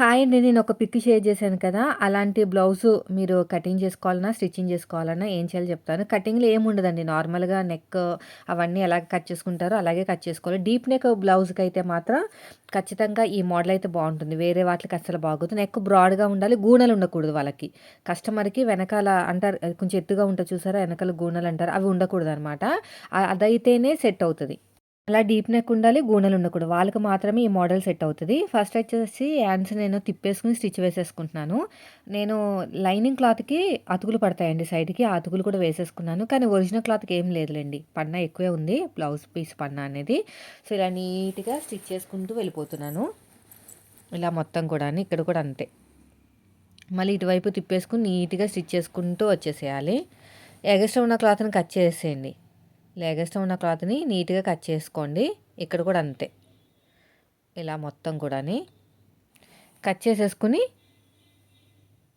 Hi అండి. నేను ఒక పిక్ షేర్ చేశాను కదా! అలాంటి బ్లౌజ్ మీరు కటింగ్ చేసుకోవాలన్నా, స్టిచ్చింగ్ చేసుకోవాలన్నా ఏం చేయాలో చెప్తాను. కటింగ్‌లో ఏముండదండి. నార్మల్‌గా నెక్ అవన్నీ ఎలా కట్ చేసుకుంటారో అలాగే కట్ చేసుకోవాలి. డీప్ నెక్ అయితే మాత్రం ఖచ్చితంగా ఈ మోడల్ అయితే బాగుంటుంది వేరే వాటికి అసలు బాగోదు. నెక్ బ్రాడ్‌గా ఉండాలి. గూనెలు ఉండకూడదు వాళ్ళకి. కస్టమర్‌కి వెనకాల అంటారు కొంచెం ఎత్తుగా ఉంటది చూసారా? వెనకాల గూనెలు అంటారు. అవి ఉండకూడదనమాట. అనమాట అదైతేనే సెట్ అవుతుంది అలా డీప్ నెక్ ఉండాలి. గూనెలు ఉండకూడదు. వాళ్ళకి మాత్రమే ఈ మోడల్ సెట్ అవుతుంది ఫస్ట్ వచ్చేసి హ్యాండ్స్ నేను తిప్పేసుకొని స్టిచ్ వేసేసుకుంటున్నాను. నేను లైనింగ్ క్లాత్‌కి అతుకులు పడతాయండి సైడ్‌కి. ఆ అతుకులు కూడా వేసేసుకున్నాను. కానీ ఒరిజినల్ క్లాత్‌కి ఏం లేదులేండి పన్నా ఎక్కువే ఉంది. బ్లౌజ్ పీస్ పన్నా అనేది. సో, ఇలా నీట్‌గా స్టిచ్ చేసుకుంటూ వెళ్ళిపోతున్నాను. ఇలా మొత్తం కూడా ఇక్కడ కూడా అంతే. మళ్ళీ ఇటువైపు తిప్పేసుకొని నీట్‌గా స్టిచ్ చేసుకుంటూ వచ్చేసేయాలి. ఎగస్ట్రా ఉన్న క్లాత్‌ని కట్ చేసేయండి. ఇలా ఉన్న క్లాత్‌ని నీట్‌గా కట్ చేసుకోండి. ఇక్కడ కూడా అంతే. ఇలా మొత్తం కూడాని. కట్ చేసేసుకొని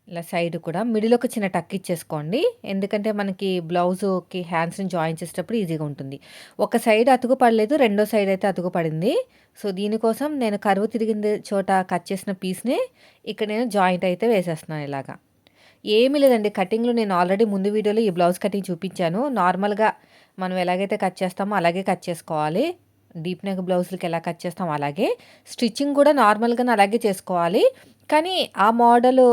ఇలా సైడ్ కూడా మిడిల్ ఒక చిన్న టక్ ఇచ్చేసుకోండి. ఎందుకంటే మనకి బ్లౌజుకి హ్యాండ్స్‌ని జాయిన్ చేసేటప్పుడు ఈజీగా ఉంటుంది. ఒక సైడ్ అతుకు పడలేదు. రెండో సైడ్ అయితే అతుకు పడింది. సో, దీనికోసం నేను కరువు తిరిగిన చోట కట్ చేసిన పీస్‌ని ఇక్కడ నేను జాయింట్ అయితే వేసేస్తున్నాను ఇలాగా. ఏమీ లేదండి. కటింగ్‌లో నేను ఆల్రెడీ ముందు వీడియోలో ఈ బ్లౌజ్ కటింగ్ చూపించాను. నార్మల్‌గా మనం ఎలాగైతే కట్ చేస్తామో అలాగే కట్ చేసుకోవాలి. డీప్ నెక్ బ్లౌజులకి ఎలా కట్ చేస్తామో అలాగే. స్టిచ్చింగ్ కూడా నార్మల్‌గానే అలాగే చేసుకోవాలి. కానీ ఆ మోడల్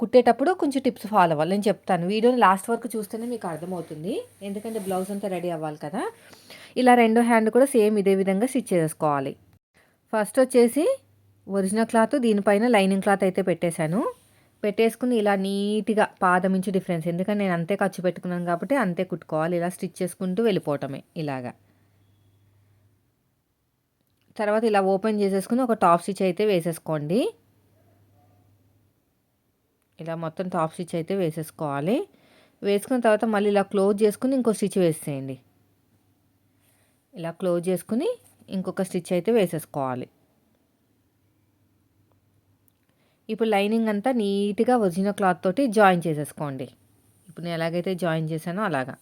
కుట్టేటప్పుడు కొంచెం టిప్స్ ఫాలో అవ్వాలి. నేను చెప్తాను. వీడియోని లాస్ట్ వరకు చూస్తేనే మీకు అర్థమవుతుంది. ఎందుకంటే బ్లౌజ్ అంతా రెడీ అవ్వాలి కదా! ఇలా రెండో హ్యాండ్ కూడా సేమ్ ఇదే విధంగా స్టిచ్ చేసుకోవాలి. ఫస్ట్ వచ్చేసి ఒరిజినల్ క్లాత్ దీనిపైన లైనింగ్ క్లాత్ అయితే పెట్టేశాను. పెట్టేసుకుని ఇలా నీట్‌గా పాదం ఇంచు డిఫరెన్స్. ఎందుకంటే నేను అంతే ఖర్చు పెట్టుకున్నాను కాబట్టి అంతే కుట్టుకోవాలి. ఇలా స్టిచ్ చేసుకుంటూ వెళ్ళిపోవటమే ఇలాగా. తర్వాత ఇలా ఓపెన్ చేసేసుకుని ఒక టాప్ స్టిచ్ అయితే వేసేసుకోండి. ఇలా మొత్తం టాప్ స్టిచ్ అయితే వేసేసుకోవాలి. వేసుకున్న తర్వాత మళ్ళీ ఇలా క్లోజ్ చేసుకుని ఇంకో స్టిచ్ వేసేయండి. ఇలా క్లోజ్ చేసుకుని ఇంకొక స్టిచ్ అయితే వేసేసుకోవాలి. ఇప్పుడు లైనింగ్ అంతా నీట్‌గా ఒరిజినల్ క్లాత్ తోటి జాయిన్ చేసేసుకోండి. ఇప్పుడు నేను ఎలాగైతే జాయిన్ చేశానో అలాగా.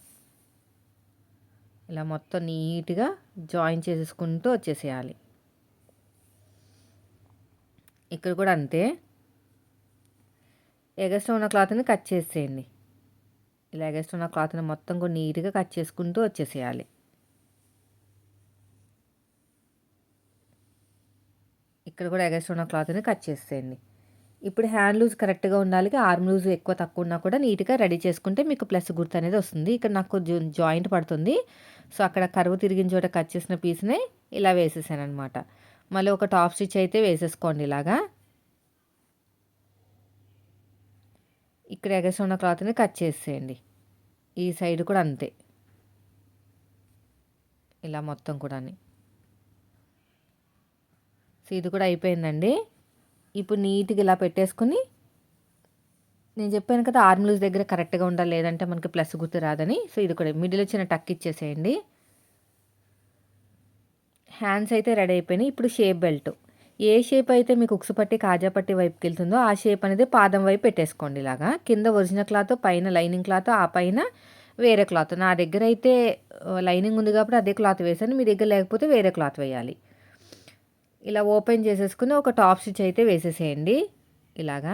ఇలా మొత్తం నీట్‌గా జాయిన్ చేసేసుకుంటూ వచ్చేసేయాలి. ఇక్కడ కూడా అంతే. ఎగస్ట్ ఉన్న క్లాత్‌ని కట్ చేసేయండి. ఇలా ఎగస్ట్ ఉన్న క్లాత్‌ని మొత్తం కూడా నీట్‌గా కట్ చేసుకుంటూ వచ్చేసేయాలి. ఇక్కడ కూడా ఎగస్ట్ ఉన్న క్లాత్‌ని కట్ చేసేయండి. ఇప్పుడు హ్యాండ్ లూజ్ కరెక్ట్‌గా ఉండాలి. ఆర్మ్ లూజ్ ఎక్కువ తక్కువ ఉన్నా కూడా నీట్‌గా రెడీ చేసుకుంటే మీకు ప్లస్ గుర్తు అనేది వస్తుంది. ఇక్కడ నాకు జాయింట్ పడుతుంది. సో, అక్కడ కరువు తిరిగిన చోట కట్ చేసిన పీస్‌ని ఇలా వేసేసాను అనమాట మళ్ళీ ఒక టాప్ స్టిచ్ అయితే వేసేసుకోండి ఇలాగా. ఇక్కడ ఎగసి ఉన్న క్లాత్‌ని కట్ చేసేయండి. ఈ సైడ్ కూడా అంతే. ఇలా మొత్తం కూడా సో, ఇది కూడా అయిపోయిందండి. ఇప్పుడు నీట్‌గా ఇలా పెట్టేసుకొని నేను చెప్పాను కదా! ఆర్మ్ లూజ్ దగ్గర కరెక్ట్‌గా ఉండాలి. లేదంటే మనకి ప్లస్ గుర్తు రాదని. సో, ఇది కూడా మిడిల్ చిన్న టక్ ఇచ్చేసేయండి. హ్యాండ్స్ అయితే రెడీ అయిపోయినాయి. ఇప్పుడు షేప్ బెల్ట్. ఏ షేప్ అయితే మీకు ఉక్సు పట్టి, కాజా పట్టి వైపుకెళ్తుందో ఆ షేప్ అనేది పాదం వైపు పెట్టేసుకోండి ఇలాగా. కింద ఒరిజినల్ క్లాత్, పైన లైనింగ్ క్లాత్, ఆ పైన వేరే క్లాత్. నా దగ్గర అయితే లైనింగ్ ఉంది కాబట్టి అదే క్లాత్ వేసాను మీ దగ్గర లేకపోతే వేరే క్లాత్ వేయాలి. ఇలా ఓపెన్ చేసేసుకుని ఒక టాప్ స్టిచ్ అయితే వేసేసేయండి. ఇలాగా.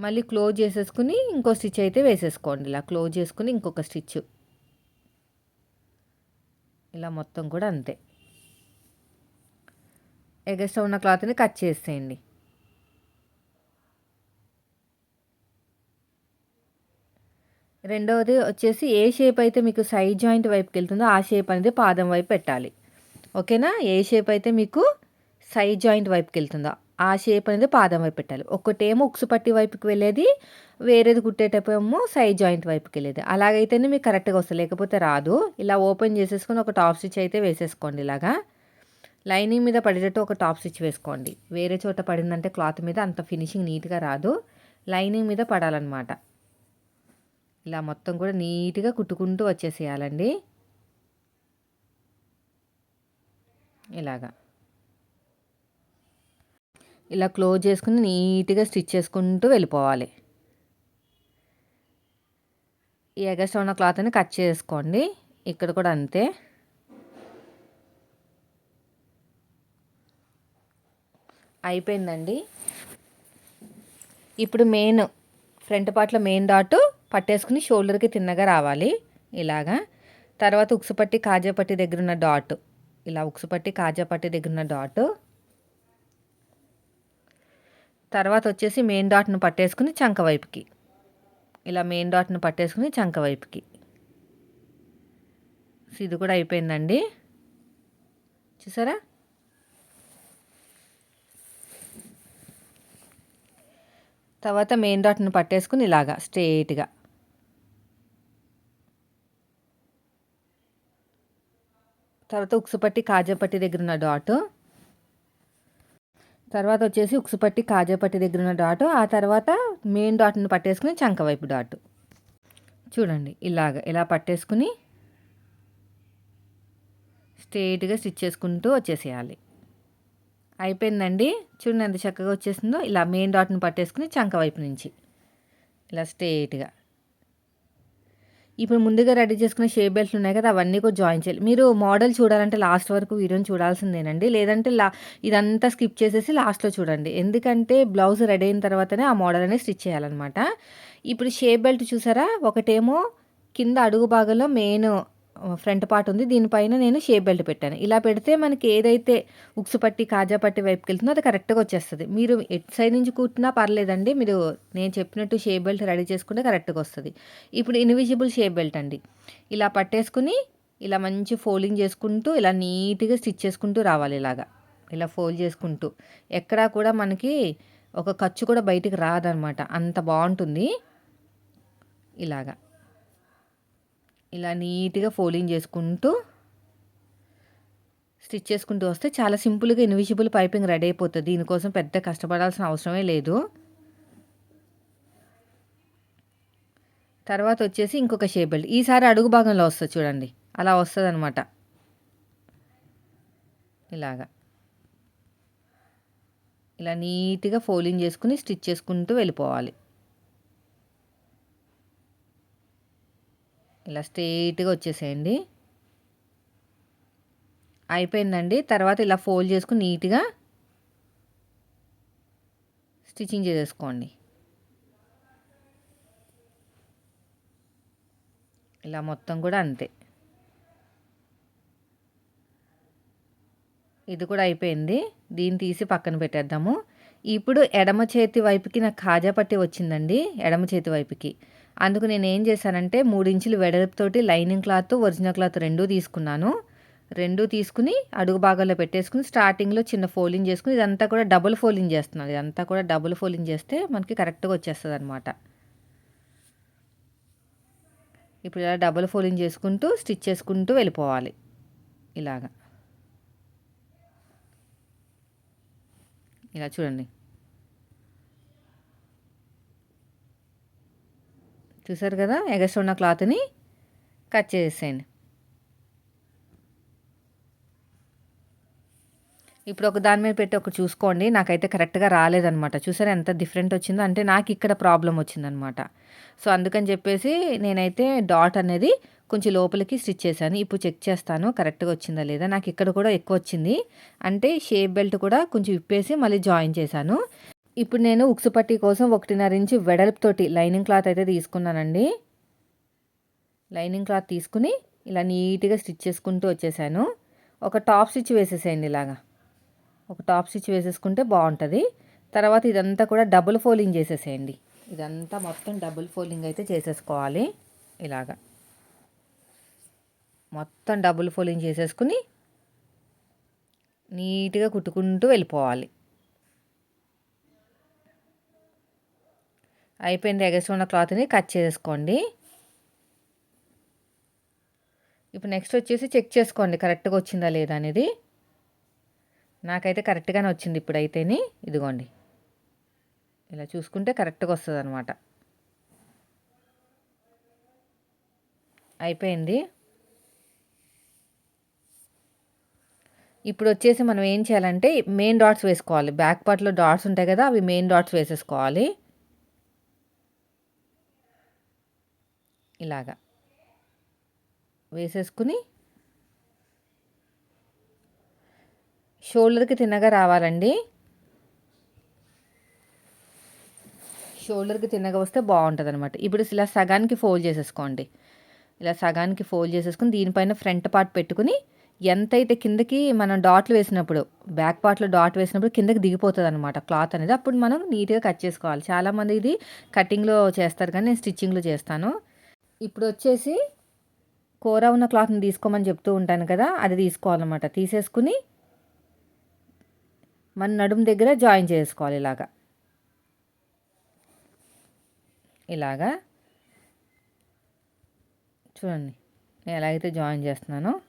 మళ్ళీ క్లోజ్ చేసేసుకుని ఇంకో స్టిచ్ అయితే వేసేసుకోండి. ఇలా క్లోజ్ చేసుకుని ఇంకొక స్టిచ్. ఇలా మొత్తం కూడా అంతే. ఎగస్ట్రా ఉన్న క్లాత్‌ని కట్ చేసేయండి. రెండవది వచ్చేసి ఏ షేప్ అయితే మీకు సైడ్ జాయింట్ వైపుకి వెళ్తుందో ఆ షేప్ అనేది పాదం వైపు పెట్టాలి. ఓకేనా? ఏ షేప్ అయితే మీకు సైడ్ జాయింట్ వైపుకి వెళ్తుందో ఆ షేప్ అనేది పాదం వైపు పెట్టాలి. ఒకటేమో ఉక్సు పట్టి వైపుకి వెళ్ళేది. వేరేది కుట్టేటప్పుడేమో సైడ్ జాయింట్ వైపుకి వెళ్ళేది అలాగైతేనే మీకు కరెక్ట్‌గా వస్తుంది లేకపోతే రాదు. ఇలా ఓపెన్ చేసేసుకొని ఒక టాప్ స్టిచ్ అయితే వేసేసుకోండి ఇలాగా. లైనింగ్ మీద పడేటట్టు ఒక టాప్ స్టిచ్ వేసుకోండి. వేరే చోట పడిందంటే క్లాత్ మీద అంత ఫినిషింగ్ నీట్‌గా రాదు. లైనింగ్ మీద పడాలన్నమాట ఇలా మొత్తం కూడా నీట్‌గా కుట్టుకుంటూ వచ్చేసేయాలండి. ఇలాగా. ఇలా క్లోజ్ చేసుకుని నీట్‌గా స్టిచ్ చేసుకుంటూ వెళ్ళిపోవాలి. ఈ ఎగస్ట్రా ఉన్న క్లాత్‌ని కట్ చేసుకోండి. ఇక్కడ కూడా అంతే. అయిపోయిందండి ఇప్పుడు మెయిన్ ఫ్రంట్ పార్ట్లో మెయిన్ డాటు పట్టేసుకుని షోల్డర్కి తిన్నగా రావాలి ఇలాగా తర్వాత ఉక్సుపట్టి కాజాపట్టి దగ్గర ఉన్న డాట్ ఇలా ఉక్సుపట్టి కాజాపట్టి దగ్గర ఉన్న డాట్ తర్వాత వచ్చేసి మెయిన్ డాట్ను పట్టేసుకుని చంక వైపుకి. ఇలా మెయిన్ డాట్ను పట్టేసుకుని చంక వైపుకి. ఇది కూడా అయిపోయిందండి. చూసారా? తర్వాత మెయిన్ డాట్ను పట్టేసుకుని ఇలాగా స్ట్రేట్గా తర్వాత ఉక్సుపట్టి కాజాపట్టి దగ్గర ఉన్న డాట్. తర్వాత వచ్చేసి ఉక్సుపట్టి కాజాపట్టి దగ్గర ఉన్న డాట్. ఆ తర్వాత మెయిన్ డాట్ను పట్టేసుకుని చంక వైపు డాట్. చూడండి ఇలాగ ఇలా పట్టేసుకుని స్ట్రేట్గా స్టిచ్ చేసుకుంటూ వచ్చేసేయాలి. అయిపోయిందండి? చూడండి ఎంత చక్కగా వచ్చేసిందో. ఇలా మెయిన్ డాట్ను పట్టేసుకుని చంక వైపు నుంచి. ఇలా స్ట్రేట్గా. ఇప్పుడు ముందుగా రెడీ చేసుకున్న షేప్ బెల్ట్లు ఉన్నాయి కదా అవన్నీ కూడా జాయిన్ చేయాలి. మీరు మోడల్ చూడాలంటే లాస్ట్ వరకు వీడియోని చూడాల్సిందేనండి. లేదంటే లా ఇదంతా స్కిప్ చేసేసి లాస్ట్లో చూడండి. ఎందుకంటే బ్లౌజ్ రెడీ అయిన తర్వాతనే ఆ మోడల్ అనేది స్టిచ్ చేయాలన్నమాట. ఇప్పుడు షేప్ బెల్ట్ చూసారా? ఒకటేమో కింద అడుగు భాగంలో మెయిన్ ఫ్రంట్ పార్ట్ ఉంది. దీనిపైన నేను షేప్ బెల్ట్ పెట్టాను. ఇలా పెడితే మనకి ఏదైతే ఉక్సు పట్టి కాజా పట్టి వైపుకి వెళ్తుందో అది కరెక్ట్గా వచ్చేస్తుంది. మీరు ఎట్ సైడ్ నుంచి కుట్టినా పర్లేదండి. మీరు నేను చెప్పినట్టు షేప్ బెల్ట్ రెడీ చేసుకుంటే కరెక్ట్గా వస్తుంది. ఇప్పుడు ఇన్విజిబుల్ షేప్ బెల్ట్ అండి. ఇలా పట్టేసుకుని ఇలా మంచి ఫోల్డింగ్ చేసుకుంటూ ఇలా నీట్గా స్టిచ్ చేసుకుంటూ రావాలి ఇలాగా. ఇలా ఫోల్డ్ చేసుకుంటూ. ఎక్కడా కూడా మనకి ఒక ఖర్చు కూడా బయటికి రాదనమాట. అంత బాగుంటుంది. ఇలాగా. ఇలా నీట్గా ఫోల్డింగ్ చేసుకుంటూ స్టిచ్ చేసుకుంటూ వస్తే చాలా సింపుల్గా ఇన్విజిబుల్ పైపింగ్ రెడీ అయిపోతుంది. దీనికోసం పెద్ద కష్టపడాల్సిన అవసరమే లేదు. తర్వాత వచ్చేసి ఇంకొక షేప్ బెల్ట్. ఈసారి అడుగు భాగంలో వస్తుంది చూడండి. అలా వస్తుంది అనమాట ఇలాగా. ఇలా నీట్గా ఫోల్డింగ్ చేసుకుని స్టిచ్ చేసుకుంటూ వెళ్ళిపోవాలి. ఇలా స్ట్రెయిట్గా వచ్చేసేయండి. అయిపోయిందండి. తర్వాత ఇలా ఫోల్డ్ చేసుకుని నీట్గా స్టిచ్చింగ్ చేసేసుకోండి. ఇలా మొత్తం కూడా అంతే. ఇది కూడా అయిపోయింది. దీన్ని తీసి పక్కన పెట్టేద్దాము. ఇప్పుడు ఎడమ చేతి వైపుకి నాకు కాజా పట్టి వచ్చిందండి. ఎడమ చేతి వైపుకి. అందుకు నేను ఏం చేశానంటే మూడు ఇంచులు వెడల్పుతోటి లైనింగ్ క్లాత్ ఒరిజినల్ క్లాత్ రెండూ తీసుకున్నాను. రెండు తీసుకుని అడుగు భాగంలో పెట్టేసుకుని స్టార్టింగ్లో చిన్న ఫోల్డింగ్ చేసుకుని ఇదంతా కూడా డబుల్ ఫోల్డింగ్ చేస్తున్నాను. ఇదంతా కూడా డబుల్ ఫోల్డింగ్ చేస్తే మనకి కరెక్ట్గా వచ్చేస్తుంది అనమాట ఇప్పుడు ఇలా డబుల్ ఫోల్డింగ్ చేసుకుంటూ స్టిచ్ చేసుకుంటూ వెళ్ళిపోవాలి. ఇలాగా. ఇలా చూడండి. చూసారు కదా ఎగస్ట్రా ఉన్న క్లాత్ని కట్ చేసేయండి. ఇప్పుడు ఒక దాని మీద పెట్టి ఒక చూసుకోండి నాకైతే కరెక్ట్గా రాలేదనమాట చూసారా ఎంత డిఫరెంట్ వచ్చిందో అంటే నాకు ఇక్కడ ప్రాబ్లం వచ్చిందనమాట సో అందుకని చెప్పేసి నేనైతే డాట్ అనేది కొంచెం లోపలికి స్టిచ్ చేశాను. ఇప్పుడు చెక్ చేస్తాను కరెక్ట్గా వచ్చిందా లేదా? నాకు ఇక్కడ కూడా ఎక్కువ వచ్చింది. అంటే షేప్ బెల్ట్ కూడా కొంచెం విప్పేసి మళ్ళీ జాయిన్ చేశాను. ఇప్పుడు నేను ఉక్సు పట్టి కోసం ఒకటిన్నర ఇంచు వెడల్పుతోటి లైనింగ్ క్లాత్ అయితే తీసుకున్నానండి. లైనింగ్ క్లాత్ తీసుకుని ఇలా నీట్గా స్టిచ్ చేసుకుంటూ వచ్చేసాను. ఒక టాప్ స్టిచ్ వేసేసేయండి ఇలాగా. ఒక టాప్ స్టిచ్ వేసేసుకుంటే బాగుంటుంది. తర్వాత ఇదంతా కూడా డబుల్ ఫోల్డింగ్ చేసేసేయండి. ఇదంతా మొత్తం డబుల్ ఫోల్డింగ్ అయితే చేసేసుకోవాలి. ఇలాగా. మొత్తం డబుల్ ఫోల్డింగ్ చేసేసుకుని నీట్గా కుట్టుకుంటూ వెళ్ళిపోవాలి. అయిపోయింది ఎగసి ఉన్న క్లాత్ని కట్ చేసుకోండి. ఇప్పుడు నెక్స్ట్ వచ్చేసి చెక్ చేసుకోండి కరెక్ట్గా వచ్చిందా లేదా అనేది. నాకైతే కరెక్ట్గానే వచ్చింది ఇప్పుడైతేని ఇదిగోండి. ఇలా చూసుకుంటే కరెక్ట్గా వస్తుంది అనమాట అయిపోయింది. ఇప్పుడు వచ్చేసి మనం ఏం చేయాలంటే మెయిన్ డాట్స్ వేసుకోవాలి. బ్యాక్ పార్ట్లో డాట్స్ ఉంటాయి కదా అవి మెయిన్ డాట్స్ వేసేసుకోవాలి. ఇలాగా వేసేసుకుని షోల్డర్కి తిన్నగా రావాలండి. షోల్డర్కి తిన్నగా వస్తే బాగుంటుంది అనమాట ఇప్పుడు ఇలా సగానికి ఫోల్డ్ చేసేసుకోండి. ఇలా సగానికి ఫోల్డ్ చేసేసుకుని దీనిపైన ఫ్రంట్ పార్ట్ పెట్టుకుని ఎంతైతే కిందకి మనం డాట్లు వేసినప్పుడు బ్యాక్ పార్ట్లో డాట్ వేసినప్పుడు కిందకి దిగిపోతుంది అనమాట క్లాత్ అనేది. అప్పుడు మనం నీట్గా కట్ చేసుకోవాలి. చాలామంది ఇది కటింగ్లో చేస్తారు కానీ నేను స్టిచ్చింగ్లో చేస్తాను. ఇప్పుడు వచ్చేసి కూర ఉన్న క్లాత్ని తీసుకోమని చెప్తూ ఉంటాను కదా అది తీసుకోవాలన్నమాట. తీసేసుకుని మన నడుము దగ్గర జాయిన్ చేసుకోవాలి ఇలాగా. ఇలాగా. చూడండి నేను ఎలాగైతే జాయిన్ చేస్తున్నానో.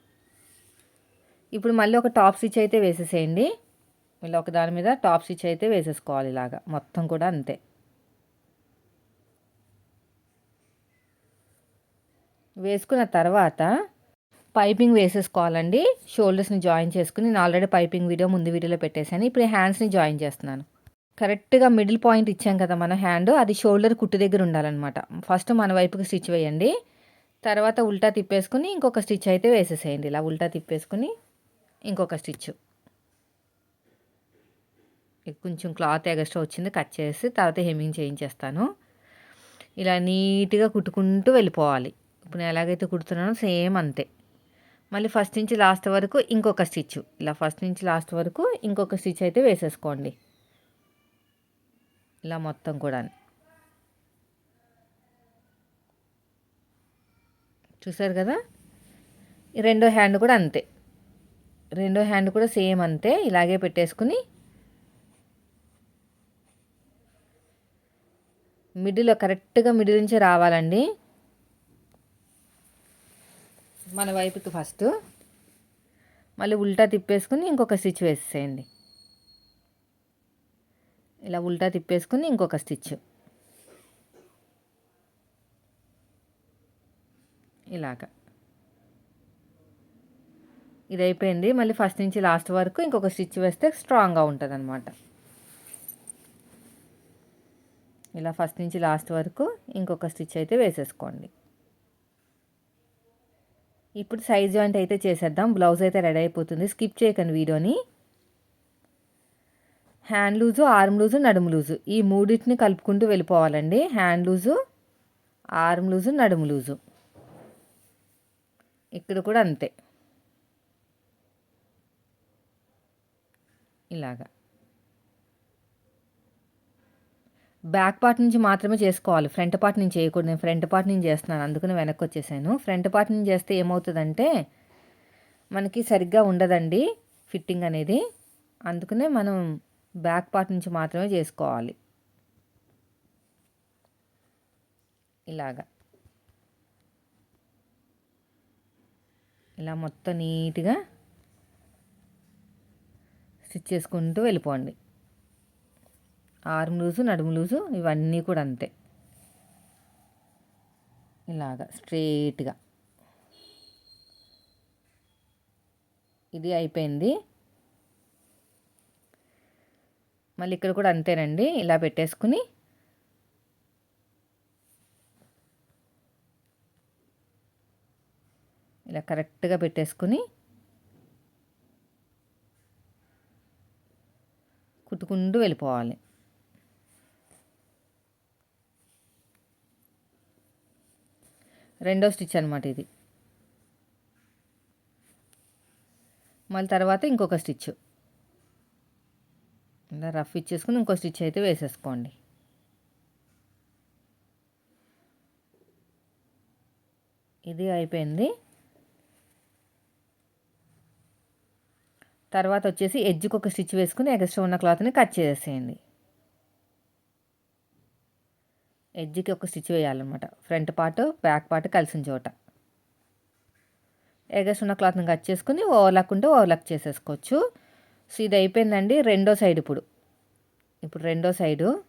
ఇప్పుడు మళ్ళీ ఒక టాప్ స్టిచ్ అయితే వేసేసేయండి. మళ్ళీ ఒక దాని మీద టాప్ స్టిచ్ అయితే వేసేసుకోవాలి ఇలాగా. మొత్తం కూడా అంతే. వేసుకున్న తర్వాత పైపింగ్ వేసేసుకోవాలండి. షోల్డర్స్ని జాయిన్ చేసుకుని నేను ఆల్రెడీ పైపింగ్ వీడియో ముందు వీడియోలో పెట్టేశాను. ఇప్పుడు హ్యాండ్స్ని జాయిన్ చేస్తున్నాను. కరెక్ట్గా మిడిల్ పాయింట్ ఇచ్చాం కదా మన హ్యాండ్. అది షోల్డర్ కుట్టు దగ్గర ఉండాలన్నమాట. ఫస్ట్ మన వైపుకి స్టిచ్ వేయండి. తర్వాత ఉల్టా తిప్పేసుకుని ఇంకొక స్టిచ్ అయితే వేసేసేయండి. ఇలా ఉల్టా తిప్పేసుకుని ఇంకొక స్టిచ్. కొంచెం క్లాత్ ఎగస్ట్రా వచ్చింది కట్ చేసి తర్వాత హెమ్మింగ్ చేయించేస్తాను. ఇలా నీట్గా కుట్టుకుంటూ వెళ్ళిపోవాలి. ఇప్పుడు నేను ఎలాగైతే కుడుతున్నానో సేమ్ అంతే. మళ్ళీ ఫస్ట్ నుంచి లాస్ట్ వరకు ఇంకొక స్టిచ్. ఇలా ఫస్ట్ నుంచి లాస్ట్ వరకు ఇంకొక స్టిచ్ అయితే వేసేసుకోండి. ఇలా మొత్తం కూడా చూసారు కదా? రెండో హ్యాండ్ కూడా అంతే. రెండో హ్యాండ్ కూడా సేమ్ అంతే. ఇలాగే పెట్టేసుకుని మిడిల్లో కరెక్ట్గా మిడిల్ నుంచి రావాలండి. మన వైపుకి ఫస్ట్. మళ్ళీ ఉల్టా తిప్పేసుకుని ఇంకొక స్టిచ్ వేసేయండి ఇలా ఉల్టా తిప్పేసుకుని ఇంకొక స్టిచ్. ఇలాగ. ఇది అయిపోయింది మళ్ళీ ఫస్ట్ నుంచి లాస్ట్ వరకు ఇంకొక స్టిచ్ వేస్తే స్ట్రాంగ్గా ఉంటుంది అనమాట ఇలా ఫస్ట్ నుంచి లాస్ట్ వరకు ఇంకొక స్టిచ్ అయితే వేసేసుకోండి. ఇప్పుడు సైజ్ జాయింట్ అయితే చేసేద్దాం. బ్లౌజ్ అయితే రెడీ అయిపోతుంది. స్కిప్ చేయకండి వీడియోని. హ్యాండ్ లూజు ఆర్మ్ లూజు నడుము లూజు. ఈ మూడింటిని కలుపుకుంటూ వెళ్ళిపోవాలండి. హ్యాండ్ లూజు ఆర్మ్ లూజు నడుము లూజు. ఇక్కడ కూడా అంతే. ఇలాగా. బ్యాక్ పార్ట్ నుంచి మాత్రమే చేసుకోవాలి. ఫ్రంట్ పార్ట్ నుంచి చేయకూడదు. నేను ఫ్రంట్ పార్ట్ నుంచి చేస్తున్నాను. అందుకని వెనక్కి వచ్చేసాను. ఫ్రంట్ పార్ట్ నుంచి చేస్తే ఏమవుతుందంటే మనకి సరిగ్గా ఉండదండి ఫిట్టింగ్ అనేది. అందుకనే మనం బ్యాక్ పార్ట్ నుంచి మాత్రమే చేసుకోవాలి. ఇలాగా. ఇలా మొత్తం నీట్గా స్టిచ్ చేసుకుంటూ వెళ్ళిపోండి. ఆర్మ్ లూజు నడుము లూజు ఇవన్నీ కూడా అంతే. ఇలాగా స్ట్రేట్గా ఇది అయిపోయింది. మళ్ళీ ఇక్కడ కూడా అంతేనండి. ఇలా పెట్టేసుకుని ఇలా కరెక్ట్గా పెట్టేసుకుని కుట్టుకుంటూ వెళ్ళిపోవాలి. రెండో స్టిచ్ అనమాట ఇది. మళ్ళీ తర్వాత ఇంకొక స్టిచ్. ఇలా రఫ్ ఇచ్చేసుకుని ఇంకో స్టిచ్ అయితే వేసేసుకోండి. ఇది అయిపోయింది. తర్వాత వచ్చేసి ఎడ్జ్కి ఒక స్టిచ్ వేసుకుని ఎక్స్ట్రా ఉన్న క్లాత్ని కట్ చేసేయండి. ఎడ్జ్కి ఒక స్టిచ్ వేయాలన్నమాట. ఫ్రంట్ పార్ట్ బ్యాక్ పార్ట్ కలిసిన చోట. ఎగస్ ఉన్న క్లాత్ని కట్ చేసుకుని ఓవర్లాక్ ఉంటే ఓవర్లాక్ చేసేసుకోవచ్చు. సో ఇది అయిపోయిందండి. రెండో సైడ్ ఇప్పుడు. ఇప్పుడు రెండో సైడు.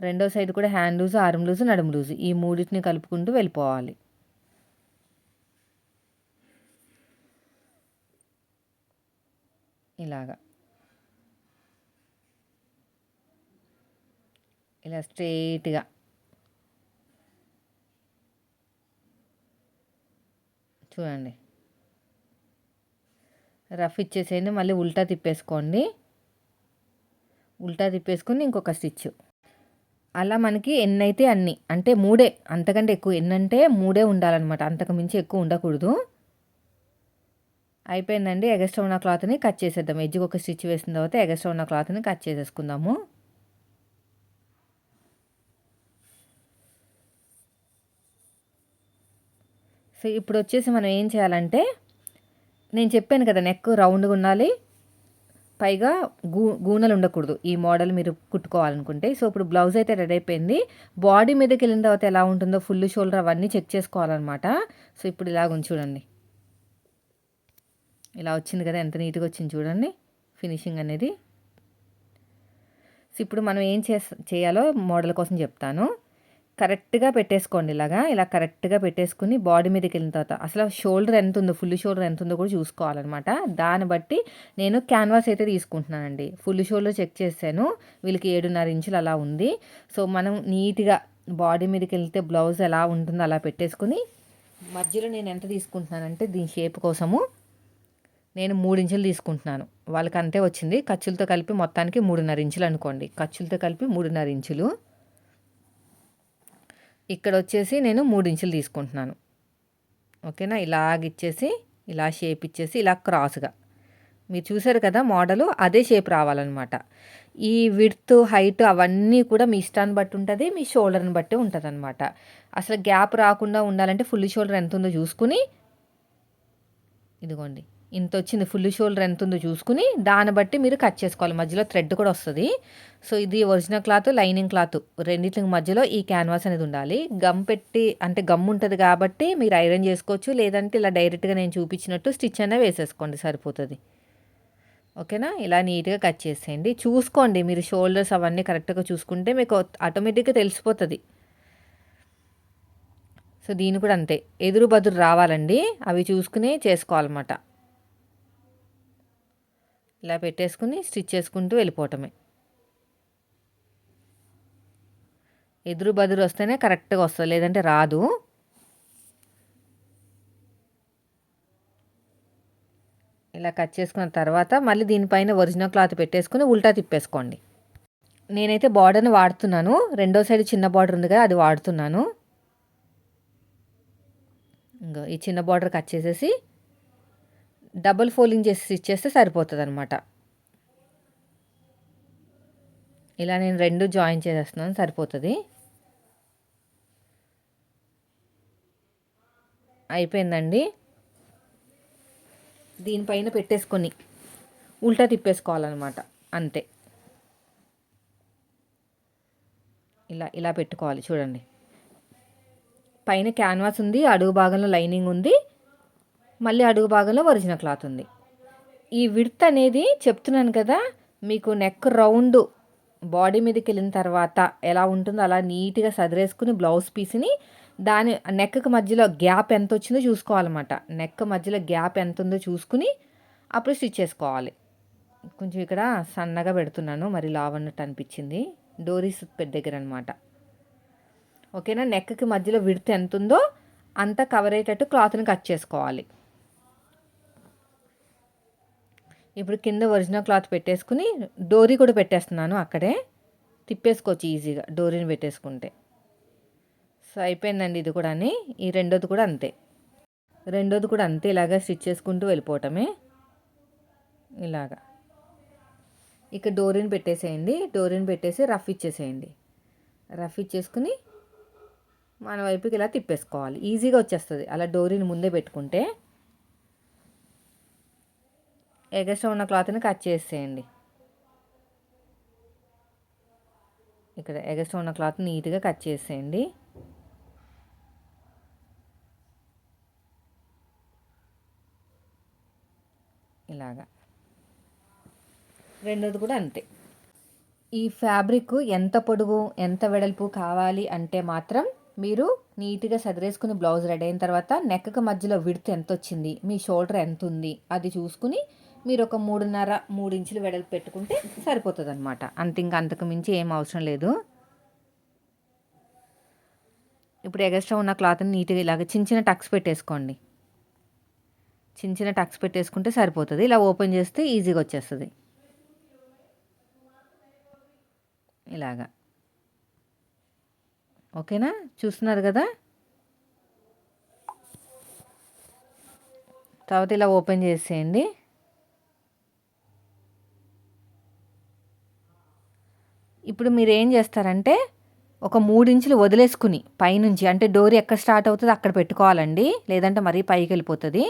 రెండో సైడ్ కూడా హ్యాండ్ లూజు ఆర్మ్ లూజు నడుము లూజు. ఈ మూడింటిని కలుపుకుంటూ వెళ్ళిపోవాలి. ఇలాగా. ఇలా స్ట్రైట్గా చూడండి. రఫ్ ఇచ్చేసేయండి మళ్ళీ ఉల్టా తిప్పేసుకోండి. ఉల్టా తిప్పేసుకుని ఇంకొక స్టిచ్ అలా మనకి ఎన్నైతే అన్ని అంటే మూడే అంతకంటే ఎక్కువ ఎన్నంటే మూడే ఉండాలన్నమాట. అంతకు మించి ఎక్కువ ఉండకూడదు. అయిపోయిందండి ఎగస్ట్రా ఉన్న క్లాత్ని కట్ చేసేద్దాం. ఎడ్జ్కి ఒక స్టిచ్ వేసిన తర్వాత ఎగస్ట్రా ఉన్న క్లాత్ని కట్ చేసేసుకుందాము. సో ఇప్పుడు వచ్చేసి మనం ఏం చేయాలంటే నేను చెప్పాను కదా నెక్ రౌండ్గా ఉండాలి. పైగా గూ గూనెలు ఉండకూడదు. ఈ మోడల్ మీరు కుట్టుకోవాలనుకుంటే. సో ఇప్పుడు బ్లౌజ్ అయితే రెడీ అయిపోయింది. బాడీ మీదకి వెళ్ళిన తర్వాత ఎలా ఉంటుందో ఫుల్ షోల్డర్ అవన్నీ చెక్ చేసుకోవాలన్నమాట. సో ఇప్పుడు ఇలాగ చూడండి. ఇలా వచ్చింది కదా ఎంత నీట్గా వచ్చింది చూడండి. ఫినిషింగ్ అనేది. సో ఇప్పుడు మనం ఏం చేయాలో మోడల్ కోసం చెప్తాను. కరెక్ట్గా పెట్టేసుకోండి ఇలాగా. ఇలా కరెక్ట్గా పెట్టేసుకుని బాడీ మీదకి వెళ్ళిన తర్వాత అసలు షోల్డర్ ఎంత ఉందో ఫుల్ షోల్డర్ ఎంత ఉందో కూడా చూసుకోవాలన్నమాట. దాన్ని బట్టి నేను క్యాన్వాస్ అయితే తీసుకుంటున్నానండి. ఫుల్ షోల్డర్ చెక్ చేశాను. వీళ్ళకి ఏడున్నర ఇంచులు అలా ఉంది. సో మనం నీట్గా బాడీ మీదకి వెళ్తే బ్లౌజ్ ఎలా ఉంటుందో అలా పెట్టేసుకుని మధ్యలో నేను ఎంత తీసుకుంటున్నానంటే దీని షేప్ కోసము నేను మూడు ఇంచులు తీసుకుంటున్నాను. వాళ్ళకి అంతే వచ్చింది. ఖర్చులతో కలిపి మొత్తానికి మూడున్నర ఇంచులు అనుకోండి. ఖర్చులతో కలిపి మూడున్నర ఇంచులు. ఇక్కడ వచ్చేసి నేను మూడు ఇంచులు తీసుకుంటున్నాను. ఓకేనా? ఇలాగ ఇచ్చేసి ఇలా షేప్ ఇచ్చేసి ఇలా క్రాస్గా. మీరు చూసారు కదా మోడలు? అదే షేప్ రావాలన్నమాట. ఈ విడ్త్ హైట్ అవన్నీ కూడా మీ ఇష్టాన్ని బట్టి ఉంటుంది మీ షోల్డర్ని బట్టి ఉంటుంది అనమాట అసలు గ్యాప్ రాకుండా ఉండాలంటే ఫుల్ షోల్డర్ ఎంత ఉందో చూసుకుని ఇదిగోండి. ఇంత వచ్చింది ఫుల్ షోల్డర్ ఎంత ఉందో చూసుకుని దాన్ని బట్టి మీరు కట్ చేసుకోవాలి. మధ్యలో థ్రెడ్ కూడా వస్తుంది. సో ఇది ఒరిజినల్ క్లాత్ లైనింగ్ క్లాత్ రెండింటికి మధ్యలో ఈ క్యాన్వాస్ అనేది ఉండాలి. గమ్ పెట్టి అంటే గమ్ ఉంటుంది కాబట్టి మీరు ఐరన్ చేసుకోవచ్చు. లేదంటే ఇలా డైరెక్ట్గా నేను చూపించినట్టు స్టిచ్ అయినా వేసేసుకోండి సరిపోతుంది. ఓకేనా? ఇలా నీట్గా కట్ చేసేయండి. చూసుకోండి మీరు షోల్డర్స్ అవన్నీ కరెక్ట్గా చూసుకుంటే మీకు ఆటోమేటిక్గా తెలిసిపోతుంది. సో దీని కూడా అంతే. ఎదురు బదురు రావాలండి. అవి చూసుకుని చేసుకోవాలన్నమాట. ఇలా పెట్టేసుకుని స్టిచ్ చేసుకుంటూ వెళ్ళిపోవటమే. ఎదురు బదురు వస్తేనే కరెక్ట్గా వస్తుంది లేదంటే రాదు. ఇలా కట్ చేసుకున్న తర్వాత మళ్ళీ దీనిపైన ఒరిజినల్ క్లాత్ పెట్టేసుకుని ఉల్టా తిప్పేసుకోండి. నేనైతే బార్డర్ని వాడుతున్నాను. రెండో సైడ్ చిన్న బార్డర్ ఉంది కదా అది వాడుతున్నాను. ఇంకా ఈ చిన్న బార్డర్ కట్ చేసేసి డబుల్ ఫోల్డింగ్ చేసి స్టిచ్ చేస్తే సరిపోతుంది అనమాట ఇలా నేను రెండు జాయిన్ చేసేస్తున్నాను సరిపోతుంది. అయిపోయిందండి. దీనిపైన పెట్టేసుకొని ఉల్టా తిప్పేసుకోవాలన్నమాట అంతే. ఇలా ఇలా పెట్టుకోవాలి చూడండి. పైన క్యాన్వాస్ ఉంది అడుగు భాగంలో లైనింగ్ ఉంది. మళ్ళీ అడుగు భాగంలో ఒరిజినల్ క్లాత్ ఉంది. ఈ విడ్త్ అనేది చెప్తున్నాను కదా మీకు నెక్ రౌండ్ బాడీ మీదకి వెళ్ళిన తర్వాత ఎలా ఉంటుందో అలా నీట్గా సదిరేసుకుని బ్లౌజ్ పీస్ని దాని నెక్కి మధ్యలో గ్యాప్ ఎంత వచ్చిందో చూసుకోవాలన్నమాట. నెక్ మధ్యలో గ్యాప్ ఎంత ఉందో చూసుకుని అప్పుడు స్టిచ్ చేసుకోవాలి. కొంచెం ఇక్కడ సన్నగా పెడుతున్నాను మరి లావ్ అన్నట్టు అనిపించింది. డోరీస్ దగ్గర అనమాట ఓకేనా? నెక్కి మధ్యలో విడత ఎంత ఉందో అంత కవర్ అయ్యేటట్టు క్లాత్ని కట్ చేసుకోవాలి. ఇప్పుడు కింద ఒరిజినల్ క్లాత్ పెట్టేసుకుని డోరీ కూడా పెట్టేస్తున్నాను అక్కడే. తిప్పేసుకోవచ్చు ఈజీగా డోరీని పెట్టేసుకుంటే. సో అయిపోయిందండి ఇది కూడా ఈ రెండోది కూడా అంతే. రెండోది కూడా అంతే ఇలాగా స్టిచ్ చేసుకుంటూ వెళ్ళిపోవటమే. ఇలాగా. ఇక డోరీని పెట్టేసేయండి డోరీని పెట్టేసి రఫ్ ఇచ్చేసేయండి. రఫ్ ఇచ్చేసుకుని మన వైపుకి ఇలా తిప్పేసుకోవాలి. ఈజీగా వచ్చేస్తుంది. అలా డోరీని ముందే పెట్టుకుంటే ఎగస్ట్రా ఉన్న క్లాత్ని కట్ చేసేయండి. ఇక్కడ ఎగస్ట్రా ఉన్న క్లాత్ నీట్గా కట్ చేసేయండి. ఇలాగా. రెండోది కూడా అంతే. ఈ ఫ్యాబ్రిక్ ఎంత పొడుగు ఎంత వెడల్పు కావాలి అంటే మాత్రం మీరు నీట్గా సదిరేసుకుని బ్లౌజ్ రెడీ అయిన తర్వాత నెక్కకు మధ్యలో విడత ఎంత వచ్చింది మీ షోల్డర్ ఎంత ఉంది అది చూసుకుని మీరు ఒక మూడున్నర మూడు ఇంచులు వెడల్పు పెట్టుకుంటే సరిపోతుంది అనమాట అంత ఇంకా అంతకు మించి ఏం అవసరం లేదు. ఇప్పుడు ఎగస్ట్రా ఉన్న క్లాత్ని నీట్గా ఇలాగ చిన్న చిన్న టక్స్ పెట్టేసుకోండి. చిన్న చిన్న టక్స్ పెట్టేసుకుంటే సరిపోతుంది. ఇలా ఓపెన్ చేస్తే ఈజీగా వచ్చేస్తుంది. ఇలాగా. ఓకేనా? చూస్తున్నారు కదా? తర్వాత ఇలా ఓపెన్ చేసేయండి. ఇప్పుడు మీరు ఏం చేస్తారంటే ఒక మూడించులు వదిలేసుకుని పైనుంచి అంటే డోర్ ఎక్కడ స్టార్ట్ అవుతుందో అక్కడ పెట్టుకోవాలండి లేదంటే మరీ పైకి వెళ్ళిపోతుంది.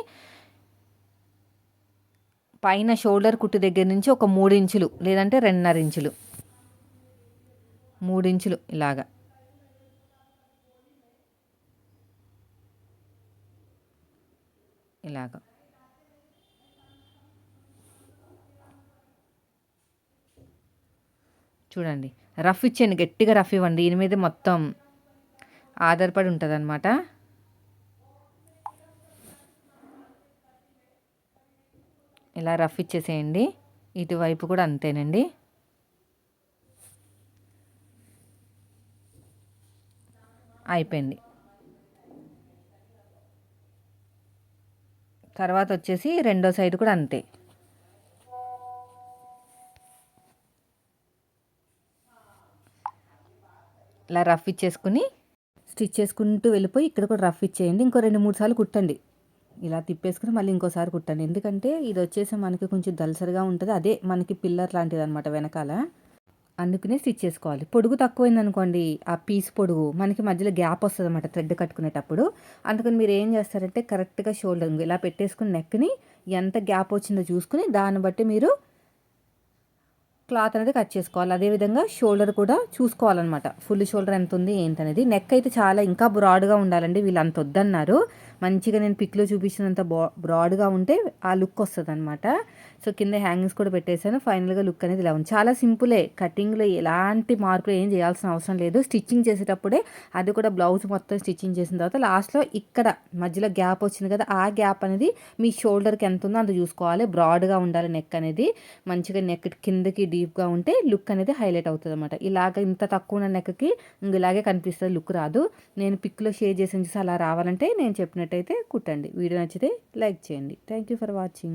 పైన షోల్డర్ కుట్టు దగ్గర నుంచి ఒక మూడించులు లేదంటే రెండున్నర ఇంచులు. మూడించులు ఇలాగా. ఇలాగా. చూడండి. రఫ్ ఇచ్చేయండి గట్టిగా రఫ్ ఇవ్వండి. దీని మీద మొత్తం ఆధారపడి ఉంటుంది అనమాట ఇలా రఫ్ ఇచ్చేసేయండి. ఇటువైపు కూడా అంతేనండి. అయిపోయింది. తర్వాత వచ్చేసి రెండో సైడ్ కూడా అంతే. ఇలా రఫ్ ఇచ్చేసుకుని స్టిచ్ చేసుకుంటూ వెళ్ళిపోయి ఇక్కడ కూడా రఫ్ ఇచ్చేయండి. ఇంకో రెండు మూడు సార్లు కుట్టండి. ఇలా తిప్పేసుకుని మళ్ళీ ఇంకోసారి కుట్టండి. ఎందుకంటే ఇది వచ్చేసి మనకి కొంచెం దలసరిగా ఉంటుంది. అదే మనకి పిల్లర్ లాంటిది అనమాట వెనకాల. అందుకనే స్టిచ్ చేసుకోవాలి. పొడుగు తక్కువైంది అనుకోండి ఆ పీస్ పొడుగు. మనకి మధ్యలో గ్యాప్ వస్తుంది అనమాట థ్రెడ్ కట్టుకునేటప్పుడు. అందుకని మీరు ఏం చేస్తారంటే కరెక్ట్గా షోల్డర్ ఇలా పెట్టేసుకుని నెక్ని ఎంత గ్యాప్ వచ్చిందో చూసుకుని దాన్ని బట్టి మీరు క్లాత్ అనేది కట్ చేసుకోవాలి. అదేవిధంగా షోల్డర్ కూడా చూసుకోవాలన్నమాట. ఫుల్ షోల్డర్ ఎంత ఉంది ఏంటనేది. నెక్ అయితే చాలా ఇంకా బ్రాడ్గా ఉండాలండి. వీళ్ళు అంత వద్దన్నారు. మంచిగా నేను పిక్లో చూపించినంత బ్రాడ్గా ఉంటే ఆ లుక్ వస్తుంది అనమాట సో కింద హ్యాంగింగ్స్ కూడా పెట్టేశాను. ఫైనల్గా లుక్ అనేది ఇలా ఉంది. చాలా సింపులే. కటింగ్లో ఎలాంటి మార్పులు ఏం చేయాల్సిన అవసరం లేదు. స్టిచ్చింగ్ చేసేటప్పుడే అది కూడా బ్లౌజ్ మొత్తం స్టిచ్చింగ్ చేసిన తర్వాత లాస్ట్లో ఇక్కడ మధ్యలో గ్యాప్ వచ్చింది కదా ఆ గ్యాప్ అనేది మీ షోల్డర్కి ఎంత ఉందో అంత చూసుకోవాలి. బ్రాడ్గా ఉండాలి నెక్ అనేది. మంచిగా నెక్ కిందకి డీప్గా ఉంటే లుక్ అనేది హైలైట్ అవుతుంది అనమాట ఇలాగ ఇంత తక్కువ ఉన్న నెక్కి ఇలాగే కనిపిస్తుంది లుక్ రాదు. నేను పిక్లో షేర్ చేసిన చూసి అలా రావాలంటే నేను చెప్పిన నచ్చినట్టయితే కుట్టండి. వీడియో నచ్చితే లైక్ చేయండి. Thank you for watching